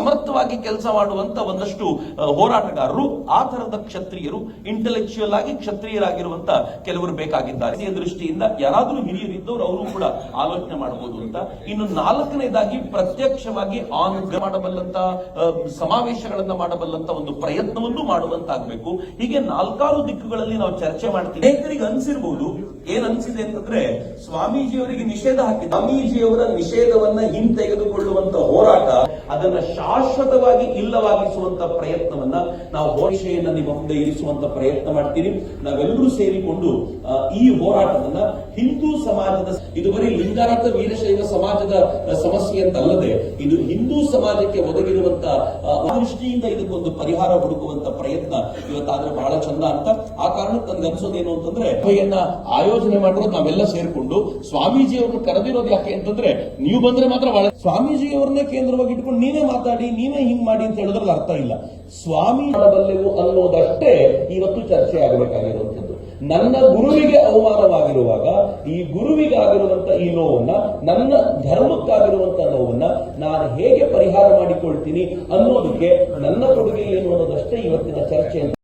సమత్వ ಸಮರ್ಥವಾಗಿ ಕೆಲಸ ಮಾಡುವಂತ ಒಂದಷ್ಟು ಹೋರಾಟಗಾರರು, ಆ ತರದ ಕ್ಷತ್ರಿಯರು ಇಂಟೆಲೆಕ್ಚುಯಲ್ ಆಗಿ ಕ್ಷತ್ರಿಯರಾಗಿರುವಂತ ಕೆಲವರು ಬೇಕಾಗಿದ್ದಾರೆ. ಈ ದೃಷ್ಟಿಯಿಂದ ಯಾರಾದರೂ ಹಿರಿಯರಿದ್ದವರು ಅವರು ಕೂಡ ಆಲೋಚನೆ ಮಾಡಬಹುದು ಅಂತ. ಇನ್ನು ನಾಲ್ಕನೇದಾಗಿ ಪ್ರತ್ಯಕ್ಷವಾಗಿ ಆನ್ ಮಾಡಬಲ್ಲಂತ ಸಮಾವೇಶಗಳನ್ನ ಮಾಡಬಲ್ಲಂತ ಒಂದು ಪ್ರಯತ್ನವನ್ನು ಮಾಡುವಂತಾಗಬೇಕು. ಹೀಗೆ ನಾಲ್ಕಾರು ದಿಕ್ಕುಗಳಲ್ಲಿ ನಾವು ಚರ್ಚೆ ಮಾಡ್ತೀವಿ. ಅನೇಕರಿಗೆ ಅನ್ಸಿರ್ಬಹುದು ಏನ್ ಅನ್ಸಿದೆ ಅಂತಂದ್ರೆ ಸ್ವಾಮೀಜಿಯವರಿಗೆ ನಿಷೇಧ ಹಾಕಿ ಸ್ವಾಮೀಜಿಯವರ ನಿಷೇಧವನ್ನ ಹಿಂತೆಗೆದುಕೊಳ್ಳುವಂತ ಹೋರಾಟ, ಅದನ್ನ ಶಾಶ್ವತವಾಗಿ ಇಲ್ಲವಾಗಿಸುವಂತ ಪ್ರಯತ್ನವನ್ನ ನಾವು ಹೋರಾಟೆಯನ್ನ ನಿಮ್ಮ ಮುಂದೆ ಇರಿಸುವಂತ ಪ್ರಯತ್ನ ಮಾಡ್ತೀರಿ. ನಾವೆಲ್ಲರೂ ಸೇರಿಕೊಂಡು ಈ ಹೋರಾಟವನ್ನ ಹಿಂದೂ ಸಮಾಜದ ಇದು ಬರೀ ಲಿಂಗಾಯತ ವೀರಶೈವ ಸಮಾಜದ ಸಮಸ್ಯೆ ಅಂತ ಅಲ್ಲದೆ ಇದು ಹಿಂದೂ ಸಮಾಜಕ್ಕೆ ಒದಗಿರುವಂತ ದೃಷ್ಟಿಯಿಂದ ಇದಕ್ಕೊಂದು ಪರಿಹಾರ ಹುಡುಕುವಂತ ಪ್ರಯತ್ನ ಇವತ್ತಾದ್ರೆ ಬಹಳ ಚಂದ ಅಂತ. ಆ ಕಾರಣಕ್ಕೆ ನನ್ಗೆ ಅನ್ಸೋದೇನು ಅಂತಂದ್ರೆ, ಸಭೆಯನ್ನ ಆಯೋಜನೆ ಮಾಡಿರೋದು ನಾವೆಲ್ಲ ಸೇರಿಕೊಂಡು ಸ್ವಾಮೀಜಿ ಅವ್ರನ್ನ ಕರೆದಿರೋದು ಯಾಕೆ ಅಂತಂದ್ರೆ, ನೀವು ಬಂದ್ರೆ ಮಾತ್ರ ಬಹಳ ಸ್ವಾಮೀಜಿ ಅವ್ರನ್ನೇ ಕೇಂದ್ರವಾಗಿ ಇಟ್ಕೊಂಡು ನೀವೇ ಮಾತಾಡಿ ನೀವೇ ಹಿಂಗ್ ಮಾಡಿ ಅಂತ ಹೇಳಿದ್ರೆ ಅರ್ಥ ಇಲ್ಲ. ಸ್ವಾಮಿ ಮಾಡಬಲ್ಲೆವು ಅನ್ನೋದಷ್ಟೇ ಇವತ್ತು ಚರ್ಚೆ ಆಗಬೇಕಾಗಿರುವಂತದ್ದು ನನ್ನ ಗುರುವಿಗೆ ಅವಮಾನವಾಗಿರುವಾಗ, ಈ ಗುರುವಿಗಾಗಿರುವಂತ ಈ ನೋವನ್ನ, ನನ್ನ ಧರ್ಮಕ್ಕಾಗಿರುವಂತ ನೋವನ್ನ ನಾನು ಹೇಗೆ ಪರಿಹಾರ ಮಾಡಿಕೊಳ್ತೀನಿ ಅನ್ನೋದಕ್ಕೆ ನನ್ನ ಕೊಡುಗೆ ಏನು ಅನ್ನೋದಷ್ಟೇ ಇವತ್ತಿನ ಚರ್ಚೆ